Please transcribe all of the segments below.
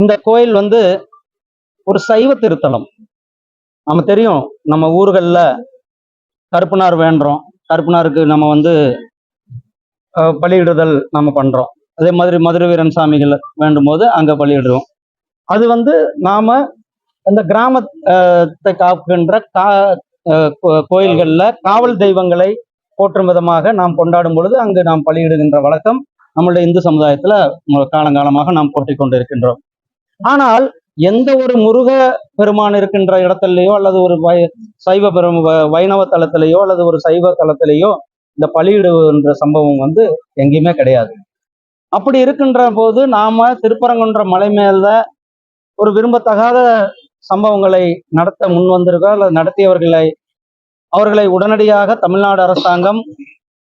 இந்த கோயில் வந்து ஒரு சைவ திருத்தலம். நம்ம தெரியும் நம்ம ஊர்களில் கருப்பனார் வேண்டுறோம். கருப்பனாருக்கு நம்ம வந்து பலியிடுதல் நம்ம பண்றோம். அதே மாதிரி மதுரை வீரன் சாமிகள் வேண்டும் போது அங்க பலியிடுறோம் அது வந்து நாம அந்த கிராமத்தை காக்கின்ற கா கோயில்களில் காவல் தெய்வங்களை போற்றும் விதமாக நாம் கொண்டாடும் பொழுது அங்கு நாம் பலியிடுகின்ற வழக்கம் நம்மளுடைய இந்து சமுதாயத்தில் காலங்காலமாக நாம் போற்றிக் கொண்டிருக்கின்றோம் ஆனால் எந்த ஒரு முருக பெருமான் இருக்கின்ற இடத்திலேயோ அல்லது ஒரு வை- சைவ பெரும் வ- வைணவ தலத்திலேயோ அல்லது ஒரு சைவ தலத்திலேயோ இந்த பலியிடுகின்ற சம்பவம் வந்து எங்கேயுமே கிடையாது. அப்படி இருக்கின்ற போது நாம திருப்பரங்குன்ற மலை மேல ஒரு விரும்பத்தகாத சம்பவங்களை நடத்த முன் வந்திருக்கோம் அல்லது நடத்தியவர்களை அவர்களை உடனடியாக தமிழ்நாடு அரசாங்கம்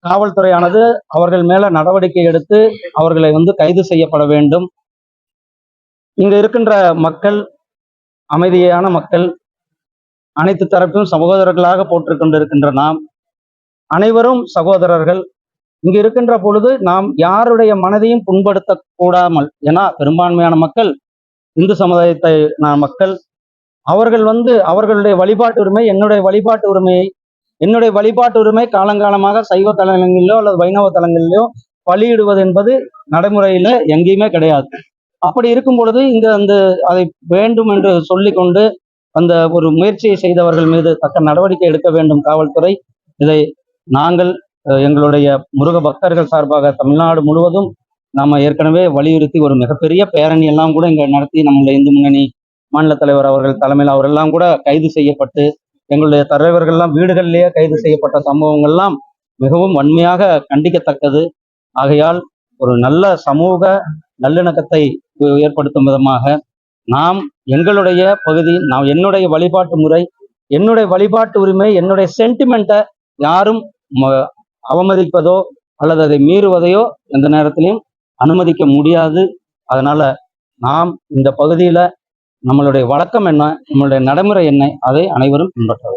காவல்துறையானது அவர்கள் மேல நடவடிக்கை எடுத்து அவர்களை வந்து கைது செய்யப்பட வேண்டும். இங்க இருக்கின்ற மக்கள் அமைதியான மக்கள் அனைத்து தரப்பிலும் சகோதரர்களாக போற்றுக்கொண்டு இருக்கின்ற நாம் அனைவரும் சகோதரர்கள். இங்கு இருக்கின்ற பொழுது நாம் யாருடைய மனதையும் புண்படுத்த கூடாமல் ஏன்னா பெரும்பான்மையான மக்கள் இந்து சமுதாயத்தை நான் மக்கள் அவர்கள் வந்து அவர்களுடைய வழிபாட்டு உரிமை என்னுடைய வழிபாட்டு உரிமையை என்னுடைய வழிபாட்டு உரிமை காலங்காலமாக சைவ தலங்களிலோ அல்லது வைணவ தலங்களிலோ பலியிடுவது என்பது நடைமுறையில எங்கேயுமே கிடையாது. அப்படி இருக்கும் பொழுது இங்க அந்த அதை வேண்டும் என்று சொல்லிக்கொண்டு அந்த ஒரு முயற்சியை செய்தவர்கள் மீது தக்க நடவடிக்கை எடுக்க வேண்டும் காவல்துறை. இதை நாங்கள் எங்களுடைய முருக பக்தர்கள் சார்பாக தமிழ்நாடு முழுவதும் நாம ஏற்கனவே வலியுறுத்தி ஒரு மிகப்பெரிய பேரணி எல்லாம் கூட இங்க நடத்தி நம்மளுடைய இந்து முன்னணி மாநில தலைவர் அவர்கள் தலைமையில் அவரெல்லாம் கூட கைது செய்யப்பட்டு எங்களுடைய தலைவர்கள்லாம் வீடுகளிலேயே கைது செய்யப்பட்ட சம்பவங்கள்லாம் மிகவும் வன்மையாக கண்டிக்கத்தக்கது. ஆகையால் ஒரு நல்ல சமூக நல்லிணக்கத்தை ஏற்படுத்தும் விதமாக நாம் எங்களுடைய பகுதி நாம் என்னுடைய வழிபாட்டு முறை என்னுடைய வழிபாட்டு உரிமை என்னுடைய சென்டிமெண்ட்டை யாரும் ம- அவமதிப்பதோ அல்லது அதை மீறுவதையோ எந்த நேரத்திலையும் அனுமதிக்க முடியாது. அதனால நாம் இந்த பகுதியில நம்மளுடைய வழக்கம் என்ன நம்மளுடைய நடைமுறை என்ன அதை அனைவரும் பின்பற்ற